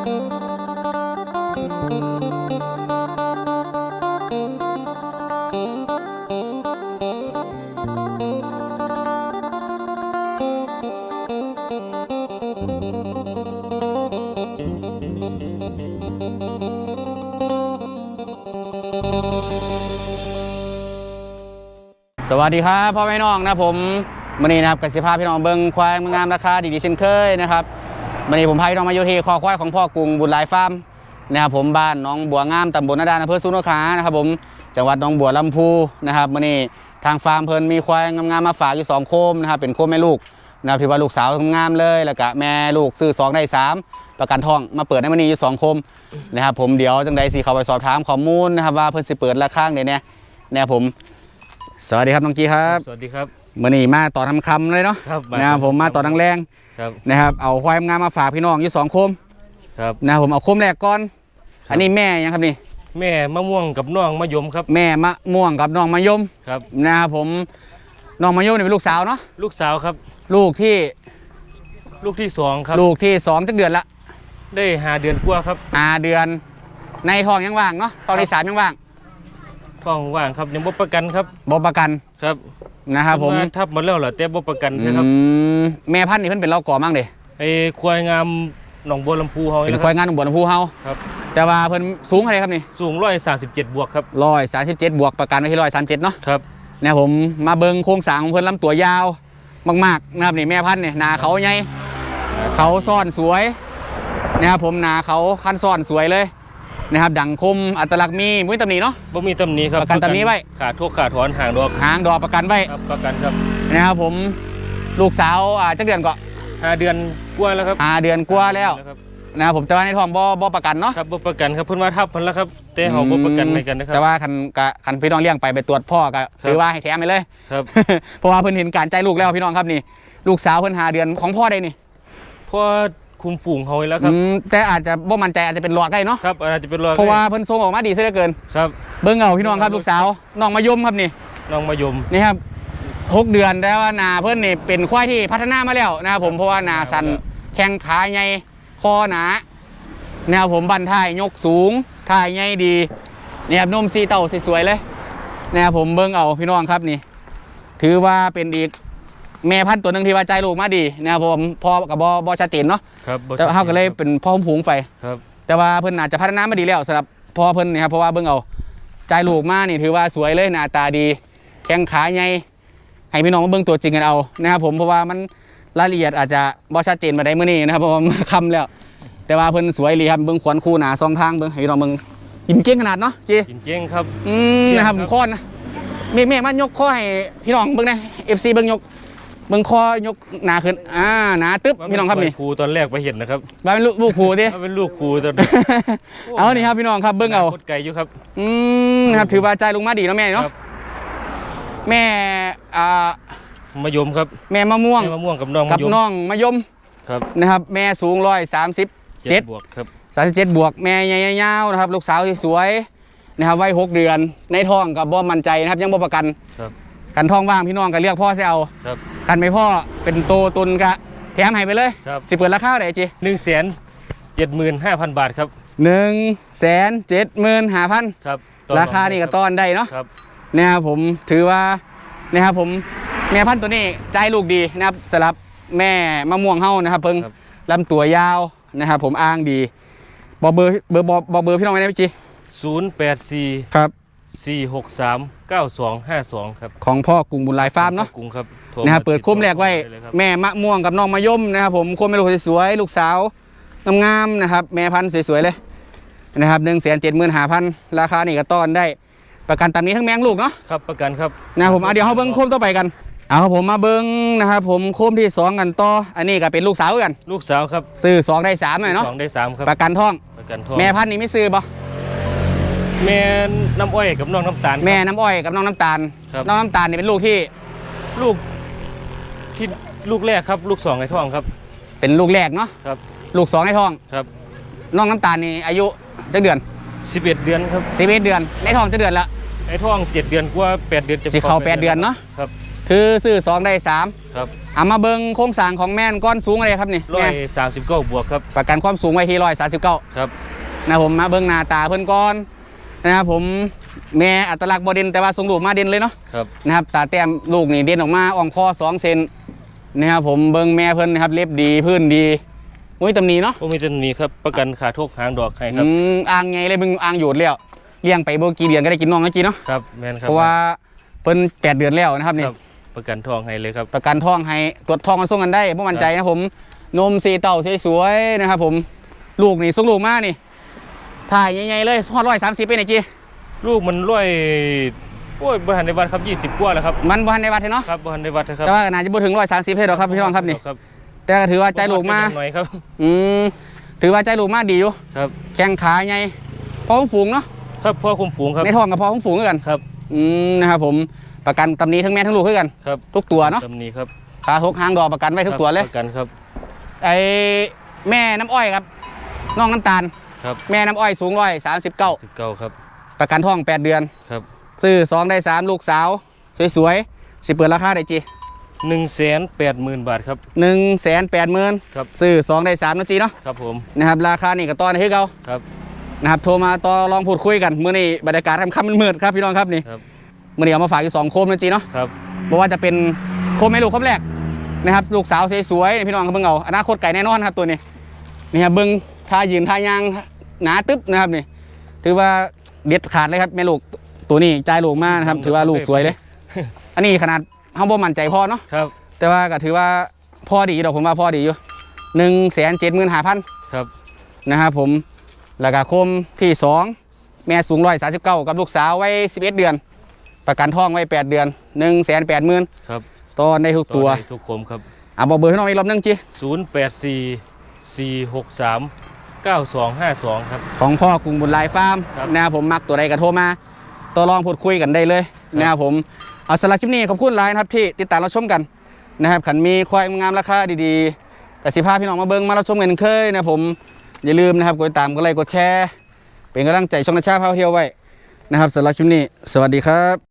สวัสดีครับพ่อแม่น้องนะผมวันนี้นะครับกสิภาพี่น้องเบิงควายงามราคาดีๆเช่นเคยนะครับ วันนี้ผมพาพี่น้องมาอยู่ที่คอควายของพ่อกรุงบุญหลายฟาร์มนะครับผมบ้านน้องบัวงามตำบลนาดานอำเภอสุนทรขานะครับผมจังหวัดหนองบัวลำพูนะครับวันนี้ทางฟาร์มเพลินมีควายงามๆมาฝากอยู่สองโคมนะครับเป็นโคมแม่ลูกนะครับถือว่าลูกสาวงามเลยแล้วก็แม่ลูกซื้อสองได้สามประกันทองมาเปิดในวันนี้อยู่สองโคมนะครับผมเดี๋ยวจังใดสิเขาไปสอบถามข้อมูลนะครับว่าเพิ่นสิเปิดราคาเนี่ยเนี่ยนะครับผม สวัสดีครับน้องจีครับ สวัสดีครับ มื่อนี้มาต่อทำคำเลยเนาะครับนะครับผมมาต่อดังแรงครับนะครับเอาควายงามมาฝากพี่น้องอยู่สองโคมครับนะครับผมเอาโคมแรกก่อน อันนี้แม่ยังครับนี่ แม่มะม่วงกับน้องมะยมครับ แม่มะม่วงกับน้องมะยมครับนะครับผมน้องมะยมเนี่ยเป็นลูกสาวเนาะลูกสาวครับ ลูกที่ลูกที่สองครับ ลูกที่สองจักเดือนละได้หาเดือนกว่าครับอาเดือนในท้องยังว่างเนาะตอนที่สามยังว่างท้องว่างครับยังบ่ประกันครับบประกันครับ นะครับผมเพิ่นทับหมาแล้วเหรอแต่บ่ประกันอืนะครับมแม่พันธุ์นี่เพิ่นเป็นเล่าก่อมั่งเด้ไอ้ควายงามหนองบัวลำพูเฮาเป็นนี่นะคควารับยงานของบัวลำพูเฮาครับ แต่ว่าเพิ่นสูงเท่าไหร่ครับนี่สูง137บวกครับร้อยสามสิบเจ็ดบวกประกันไว้ที่ร้อยสามเจ็ดเนาะครับเนี่ยผมมาเบิงโครงสร้างของเพิ่นลำตัวยาวมากๆนะครับนี่แม่พันธุ์เนี่ยหนาเขาใหญ่เขาซ่อนสวยนะครับผมหนาเขาคันซ่อนสวยเลย นะครับดังคมอัตลักษณ์มีมุ้ยตำหนิเนาะ บ่มีตำหนิครับประกันตำหนิไว้ ขาดทุกขาดถอนห่างดอกหางดอกประกันไว้ครับประกันครับนะครับผมลูกสาวอ่าจักเดือนก็ห้าเดือนกว่าแล้วครับอ่าเดือนกว่าแล้วครับนะครับผมแต่ว่าในท้องบ่บ่ประกันเนาะครับบ่ประกันครับเพิ่นว่าทับเพิ่นแล้วครับแต่เฮาบ่ประกันให้กันนะครับแต่ว่าคันกะคันพี่น้องเลี้ยงไปไปตรวจพ่อก็ถือว่าให้แถมไปเลย ครับ เพราะว่าเพิ่นเห็นการใจลูกแล้วพี่น้องครับนี่ ลูกสาวเพิ่นหาเดือนของพ่อได้นี่เพราะ คุมฝูงเฮาไว้แล้วครับอืมแต่อาจจะบ่มั่นใจอาจจะเป็นหลอดได้เนาะครับอาจจะเป็นรอยเพราะว่าเพิ่นทรงออกมาดีซะเหลือเกิน ครับเบิ่งเอาพี่น้องครับลูกสาวน้องมายมครับนี่น้องมายมนี่ครับหกเดือนแต่ว่าหนาเพิ่นนี่เป็นควายที่พัฒนามาแล้วนะครับผมเพราะว่าหนาสันแข้งขาใหญ่คอหนานะครับผมบันท้ายยกสูงท้ายใหญ่ดีนี่ครับนมสีเต่าสวยๆเลยนะครับผมเบิ่งเอาพี่น้องครับนี่ ถือว่าเป็นอีก แม่พันธุ์ตัวหนึ่งที่ว่าใจลูกมาดีนะครับผมพอกับบอบอชัดเจนเนาะครับบ่แต่เขาก็เลยเป็นพ่อผงไฟ ครับ แต่ว่าเพิ่นอาจจะพัฒนามาดีแล้วสำหรับพ่อเพิ่นนี่ครับเพราะว่าเบิ่งเอาใจลูกมานี่ถือว่าสวยเลยหน้าตาดี แข้งขาใหญ่ให้พี่น้องมาเบิ่งตัวจริงกันเอานะครับผมเพราะว่ามันรายละเอียดอาจจะบ่ชัดเจนมาได้มื้อนี้นะครับเพราะว่ามันค่ำแล้ว แต่ว่าเพิ่นสวยเลยครับเบิ่งขวัญคู่หนาสองทางเบิ่งให้พี่น้องเบิ่งกินเก่งขนาดเนาะจีกินเก้งครับ อืมนะครับผมข้อนะเมฆเมฆมายกข้อให้พี่น้องเบิ่งนะ FC เบิ่งยก เบิ่งข้อยกหนาขึ้นอ่าหนาตึ๊บพี่น้องครับนี่ครูตอนแรกไปเห็นนะครับว่าเป็นลูกลูกครูติว่าเป็นลูกครูตอนเอานี่ครับพี่น้องครับเบิ่งเอาโคตรไกลอยู่ครับอืมนะครับถือว่าใจลุงมาดีเนาะแม่เนาะครับแม่อ่ามะยมครับ แม่มะม่วงแม่มะม่วงกับน้องกัมะบยมน้องมะยมครับนะครับแม่สูงร้อยสามสิบเจ็ดบวกครับสามสิบเจ็ดบวกแม่ใหญ่ๆยาวนะครับ ลูกสาวที่สวยนะครับวัยหกเดือนในท้องกับบ่มั่นใจนะครับยังบ่ประกันครับ กันท้องว่างพี่น้องก็เลือกพ่อเสียเอาครับ กันไม่พ่อเป็นโตตุนกะแถมให้ไปเลย ครับ สิเปิดราคาไหนจีหนึ่งแสนเจ็ดหมื่นห้าพันบาทครับหนึ่งแสนเจ็ดหมื่นห้าพันครับต่อราคานี่ก็ต้อนได้เนาะครับนะครับผมถือว่านะครับผมแม่พันธุ์ตัวนี้ใจลูกดีนะครับสำหรับแม่มะม่วงเฮานะครับเพิ่งครับลำตัวยาวนะครับผมอ้างดีบอกเบอร์เบอร์บอกบอกเบอร์พี่น้องไว้นะพี่จีศูนย์แปดสี่ครับ สี่หกสามเก้าสองห้าสองครับของพ่อกรุงบุญหลายฟาร์มเนาะกรุงครับโทนะครับมาเปิดคุ้มแรกไว้ ด้เลยครับ แม่มะม่วงกับน้องมะยมนะครับผมคุ้มแม่ลูกสวยๆลูกสาวงามๆนะครับ แม่พันธุ์สวยๆเลยนะครับหนึ่งแสนเจ็ดหมื่นห้าพันราคานี่ก็ต้อนได้ ประกันตามนี้ทั้งแมงลูกเนาะ ครับประกันครับ นะครับผมเอาเดี๋ยวเขาเบิ้งโคมต่อไปกัน เอาครับผมมาเบิ้งนะครับผมโคมที่สองกันต่อ อันนี้ก็เป็นลูกสาวกัน ลูกสาวครับซื้อสองได้สามหน่อยเนาะ สองได้สามครับ ประกันท้อง ประกันทองแม่พันธุ์นี่ไม่ซื้อบ่ แม่น้ำอ้อยกับน้องน้ำตาลครับแม่น้ำอ้อยกับน้องน้ำตาล ครับ น้องน้ำตาลนี่เป็นลูกที่ลูกที่ลูกแรกครับ ลูกสองไอ้ทองครับ เป็นลูกแรกเนาะครับ ลูกสองในท้อง ครับน้องน้ำตาลนี่อายุจักเดือน11เดือนครับ สิบเอ็ดเดือนในท้องจะเดือนละ ไอ้ทอง7เดือนกว่า8เดือนจะสิเข้าแปดเดือนเนอะ ครับ คือซื้อสองได้สามครับเอามาเบิงโครงสร้างของแม่นก้อนสูงอะไรครับนี่ร้อแม่ยสามสิบเก้าบวกครับ ประกันความสูงไว้ที่ร้อยสาสิบเก้าครับ นะผมมาเบิงหน้าตาเพิ่นก่อน นะครับผมแม่อัตลักษณ์บอดินแต่ว่าทรงลูกมาเด่นเลยเนาะครับนะครับตาแต้มลูกนี่เด่นออกมาอ่องคอสองเซนนะครับผมเบิงแม่เพิ่นนะครับเล็บดีพื้นดีอุ้ยตำหนีเนาะโอ้มีแตันี้ครับประกันขาทกหางดอกให้ครับอืมอ่างไงเลยมึงอ่างหยุดแล้วเลี้ยงไปโบกี่เดือนก็ได้กินน้องแล้วจีเนาะครับแมนครับเพราะว่าเพิ่นแปดเดือนแล้วนะครับนี่ครับประกันทองให้เลยครับประกันท้องให้ตรวจท้องกันส่งกันได้พวกมันใจนะผมนมสีเต่าสวยๆนะครับผมลูกนี่ส่งลูกมานี่ ถ่ายใหญ่ๆเลยฮอดร้อยสามสิบไปไหนจีลูกมันร้อยโอ้ยบริหารในวัดครับยี่สิบ20กว่าแล้วครับมันบ้านในวัดเนาะครับบริหารในวัดนะครับแต่ว่าน่าจะบ่ถึงร้อยสามสิบให้ดอกครับพี่น้องครับนี่ครับแต่ก็ถือว่าใจลูกมาหน่อยครับอืมถือว่าใจลูกมาดีอยู่ครับแข้งขาใหญ่พอฝูงเนาะครับพ่อคุมฝูงครับในท้องกับพอฝูงคือกันครับอืมนะครับผมประกันตำหนี้ทั้งแม่ทั้งลูกคือกันครับทุกตัวเนาะตำหนี้ครับขาทกหางดอกประกันไว้ทุกตัวเลยประกันครับไอ้แม่น้ำอ้อยครับน้องน้ำตาล ครับแม่น้ำอ้อยสูงร้อยสามสิบเก้าสิบเก้าครับ ประกันท้อง 8 เดือน ครับ ซื้อ2ได้3ลูกสาว สวยๆ สิเปิดราคาได้จีหนึ่งแสนแปดหมื่นบาทครับ หนึ่งแสนแปดหมื่นครับ ซื้อ2ได้3นะจีเนาะครับผม นะครับ ราคานี่ก็ต่อในให้เขาครับ นะครับโทรมาต่อลองพูดคุยกันมื้อนี้บรรยากาศค่ำๆมืดๆครับพี่น้องครับนี่ครับ มื้อนี้เอามาฝากอยู่สองโคมนะจีเนาะครับบอกว่าจะเป็นโคมแม่ลูกโคมแรกนะครับลูกสาวสวยๆนี่พี่น้องครับเบิ่งเอาอนาคตไก่แน่นอนครับตัวนี้นี่ครับเบิ่ง ท่ายืนท่ายางหนาตึ๊บนะครับนี่ ถือว่าเด็ดขาดเลยครับแม่ลูกตัวนี้จ่ายลูกมากนะครับ ถือว่าลูกสวยเลย อันนี้ขนาดเฮาบ่มั่นใจพอเนาะครับ แต่ว่าก็ถือว่าพอดีดอกผมว่าพอดีอยู่หนึ่งแสนเจ็ดหมื่นห้าพันครับนะครับผมแล้วก็โคมที่สองแม่สูงร้อยสาสิบเก้ากับลูกสาวไว้สิบเอ็ดเดือน ประกันท้องไว้แปดเดือนหนึ่งแสนแปดหมื่นครับตอนได้ทุกตัวต่อได้ทุกคมครับอะบอกเบอร์ให้น้องอีกรอบนึงจีศูนย์แปดสี่สี่หกสาม เก้าสองห้าสองครับ ของพ่อกรุงบุญหลายฟาร์มครับ นะครับผมมักตัวใดก็โทรมาต่อรองพูดคุยกันได้เลยนะครับผมเอาสำหรับคลิปนี้ขอบคุณหลายนะครับที่ติดตามเราชมกันนะครับขันมีควายงามราคาดีๆกสิภาพี่น้องมาเบิ้งมาเราชมกันเคยนะครับผมอย่าลืมนะครับกดติดตามกดไลค์กดแชร์ เป็นกำลังใจช่องนาชาพาเที่ยวไว้นะครับสำหรับคลิปนี้ สวัสดีครับ